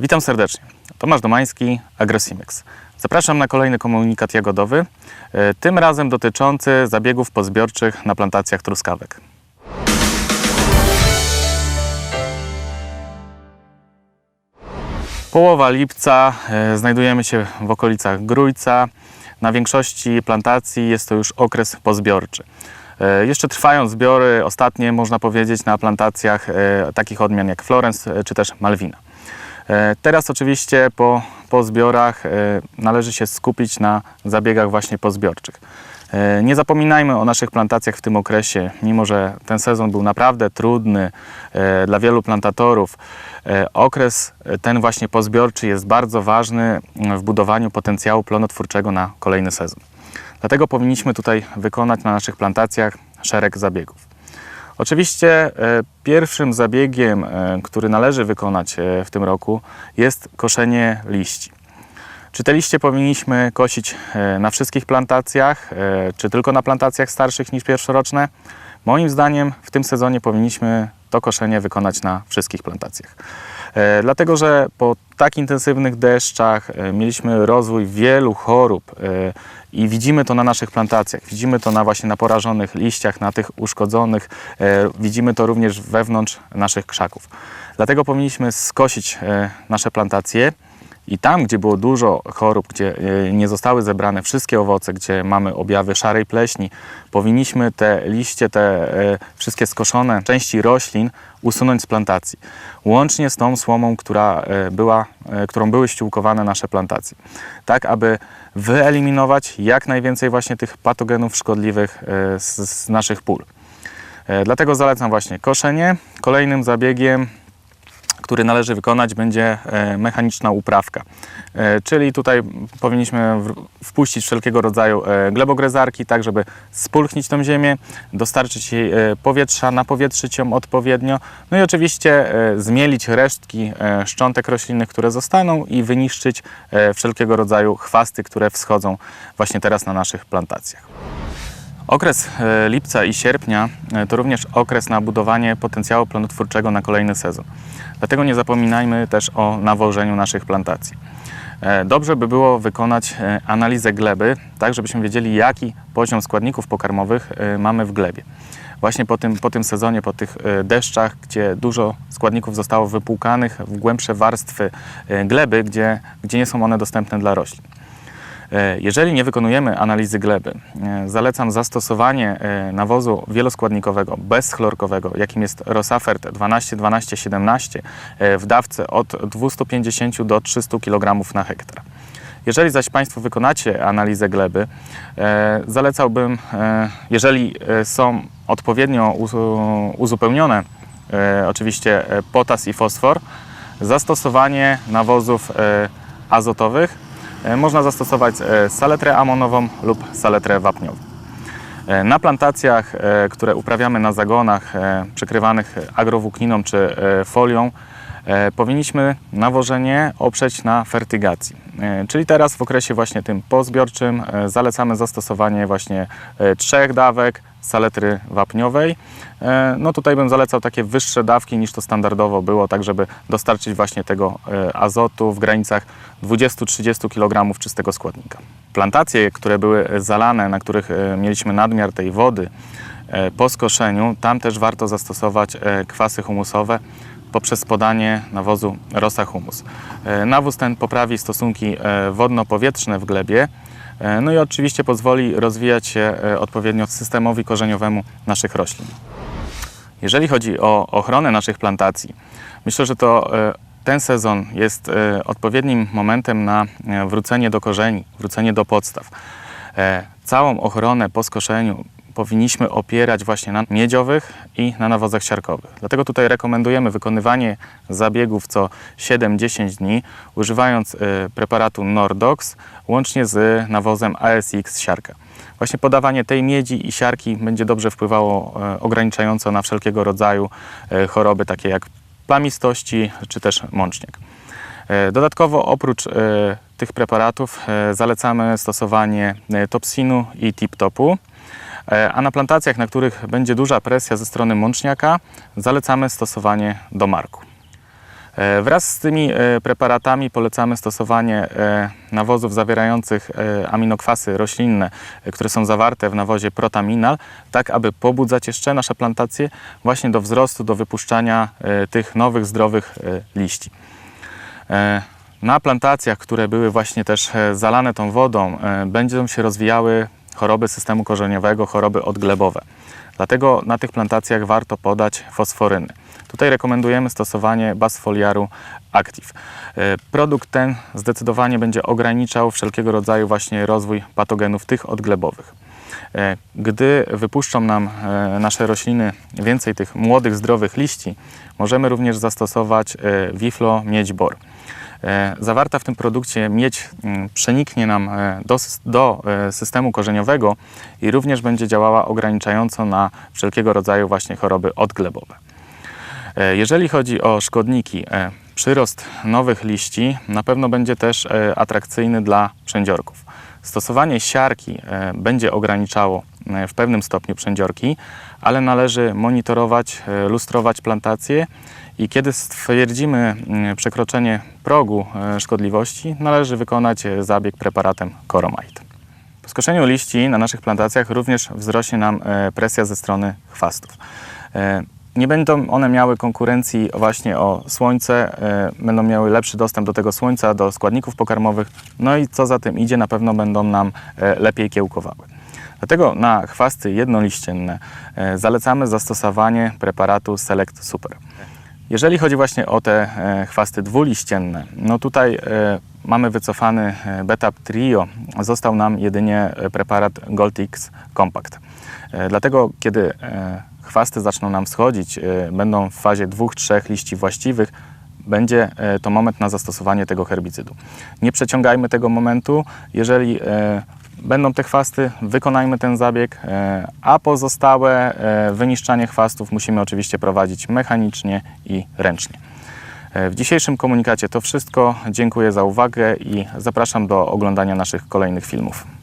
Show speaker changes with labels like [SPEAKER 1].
[SPEAKER 1] Witam serdecznie. Tomasz Domański, Agrosimex. Zapraszam na kolejny komunikat jagodowy, e, tym razem dotyczący zabiegów pozbiorczych na plantacjach truskawek. Połowa lipca, e, znajdujemy się w okolicach Grójca. Na większości plantacji jest to już okres pozbiorczy. E, Jeszcze trwają zbiory, ostatnie można powiedzieć, na plantacjach takich odmian jak Florence czy też Malwina. E, Teraz oczywiście po, po zbiorach e, należy się skupić na zabiegach właśnie pozbiorczych. E, Nie zapominajmy o naszych plantacjach w tym okresie, mimo że ten sezon był naprawdę trudny dla wielu plantatorów. Okres ten właśnie pozbiorczy jest bardzo ważny w budowaniu potencjału plonotwórczego na kolejny sezon. Dlatego powinniśmy tutaj wykonać na naszych plantacjach szereg zabiegów. Oczywiście e, pierwszym zabiegiem, e, który należy wykonać e, w tym roku jest koszenie liści. Czy te liście powinniśmy kosić na wszystkich plantacjach, czy tylko na plantacjach starszych niż pierwszoroczne? Moim zdaniem w tym sezonie powinniśmy to koszenie wykonać na wszystkich plantacjach. Dlatego, że po tak intensywnych deszczach e, mieliśmy rozwój wielu chorób e, i widzimy to na naszych plantacjach. Widzimy to na właśnie na porażonych liściach, na tych uszkodzonych. e, Widzimy to również wewnątrz naszych krzaków. Dlatego powinniśmy skosić nasze plantacje i tam, gdzie było dużo chorób, gdzie e, nie zostały zebrane wszystkie owoce, gdzie mamy objawy szarej pleśni, powinniśmy te liście, te e, wszystkie skoszone części roślin usunąć z plantacji. Łącznie z tą słomą, która e, była, którą były ściółkowane nasze plantacje. Tak, aby wyeliminować jak najwięcej właśnie tych patogenów szkodliwych z, z naszych pól. Dlatego zalecam właśnie koszenie. Kolejnym zabiegiem który należy wykonać, będzie e, mechaniczna uprawka. E, Czyli tutaj powinniśmy wpuścić wszelkiego rodzaju e, glebogrezarki, tak żeby spulchnić tą ziemię, dostarczyć jej powietrza, napowietrzyć ją odpowiednio, no i oczywiście zmielić resztki szczątek roślinnych, które zostaną i wyniszczyć wszelkiego rodzaju chwasty, które wschodzą właśnie teraz na naszych plantacjach. Okres e, lipca i sierpnia e, to również okres na budowanie potencjału plonotwórczego na kolejny sezon. Dlatego nie zapominajmy też o nawożeniu naszych plantacji. E, Dobrze by było wykonać analizę gleby, tak żebyśmy wiedzieli, jaki poziom składników pokarmowych mamy w glebie. Właśnie po tym, po tym sezonie, po tych deszczach, gdzie dużo składników zostało wypłukanych w głębsze warstwy gleby, gdzie, gdzie nie są one dostępne dla roślin. E, Jeżeli nie wykonujemy analizy gleby, e, zalecam zastosowanie e, nawozu wieloskładnikowego bezchlorkowego, jakim jest Rosafert 12-12-17 e, w dawce od 250 do 300 kg na hektar. Jeżeli zaś Państwo wykonacie analizę gleby, zalecałbym, jeżeli są odpowiednio uzu- uzupełnione, oczywiście potas i fosfor, zastosowanie nawozów azotowych. E, Można zastosować e, saletrę amonową lub saletrę wapniową. E, Na plantacjach, które uprawiamy na zagonach przykrywanych agrowłókniną czy folią, powinniśmy nawożenie oprzeć na fertygacji. Czyli teraz w okresie właśnie tym pozbiorczym zalecamy zastosowanie właśnie trzech dawek saletry wapniowej. E, No tutaj bym zalecał takie wyższe dawki niż to standardowo było, tak żeby dostarczyć właśnie tego e, azotu w granicach 20-30 kg czystego składnika. Plantacje, które były zalane, na których e, mieliśmy nadmiar tej wody po skoszeniu, tam też warto zastosować kwasy humusowe poprzez podanie nawozu Rosa Humus. Nawóz ten poprawi stosunki wodno-powietrzne w glebie, no i oczywiście pozwoli rozwijać się e, odpowiednio systemowi korzeniowemu naszych roślin. Jeżeli chodzi o ochronę naszych plantacji, myślę, że to e, ten sezon jest e, odpowiednim momentem na e, wrócenie do korzeni, wrócenie do podstaw. E, Całą ochronę po skoszeniu powinniśmy opierać właśnie na miedziowych i na nawozach siarkowych. Dlatego tutaj rekomendujemy wykonywanie zabiegów co 7-10 dni, używając e, preparatu Nordox łącznie z nawozem ASX siarka. Właśnie podawanie tej miedzi i siarki będzie dobrze wpływało e, ograniczająco na wszelkiego rodzaju e, choroby, takie jak plamistości czy też mączniak. Dodatkowo oprócz tych preparatów zalecamy stosowanie topsinu i tip-topu. E, A na plantacjach, na których będzie duża presja ze strony mączniaka, zalecamy stosowanie domarku. E, Wraz z tymi e, preparatami polecamy stosowanie nawozów zawierających aminokwasy roślinne, które są zawarte w nawozie protaminal, tak aby pobudzać jeszcze nasze plantacje właśnie do wzrostu, do wypuszczania tych nowych, zdrowych liści. Na plantacjach, które były właśnie też zalane tą wodą, będą się rozwijały choroby systemu korzeniowego, choroby odglebowe. Dlatego na tych plantacjach warto podać fosforyny. Tutaj rekomendujemy stosowanie basfoliaru Active. E, Produkt ten zdecydowanie będzie ograniczał wszelkiego rodzaju właśnie rozwój patogenów tych odglebowych. E, Gdy wypuszczą nam e, nasze rośliny więcej tych młodych, zdrowych liści, możemy również zastosować Wiflo miedź bor. E, Zawarta w tym produkcie miedź mm, przeniknie nam e, do, do e, systemu korzeniowego i również będzie działała ograniczająco na wszelkiego rodzaju właśnie choroby odglebowe. E, Jeżeli chodzi o szkodniki, e, przyrost nowych liści na pewno będzie też e, atrakcyjny dla przędziorków. Stosowanie siarki e, będzie ograniczało e, w pewnym stopniu przędziorki, ale należy monitorować, e, lustrować plantacje i kiedy stwierdzimy mm, przekroczenie progu e, szkodliwości, należy wykonać e, zabieg preparatem Coromite. Po skoszeniu liści na naszych plantacjach również wzrośnie nam e, presja ze strony chwastów. Nie będą one miały konkurencji właśnie o słońce, będą miały lepszy dostęp do tego słońca, do składników pokarmowych, no i co za tym idzie, na pewno będą nam lepiej kiełkowały. Dlatego na chwasty jednoliścienne zalecamy zastosowanie preparatu Select Super. Jeżeli chodzi właśnie o te e, chwasty dwuliścienne, no tutaj e, mamy wycofany e, Betap Trio. Został nam jedynie preparat Goldix Compact. Dlatego kiedy chwasty zaczną nam schodzić, będą w fazie dwóch, trzech liści właściwych, będzie to moment na zastosowanie tego herbicydu. Nie przeciągajmy tego momentu. Jeżeli będą te chwasty, wykonajmy ten zabieg, e, a pozostałe e, wyniszczanie chwastów musimy oczywiście prowadzić mechanicznie i ręcznie. E, W dzisiejszym komunikacie to wszystko. Dziękuję za uwagę i zapraszam do oglądania naszych kolejnych filmów.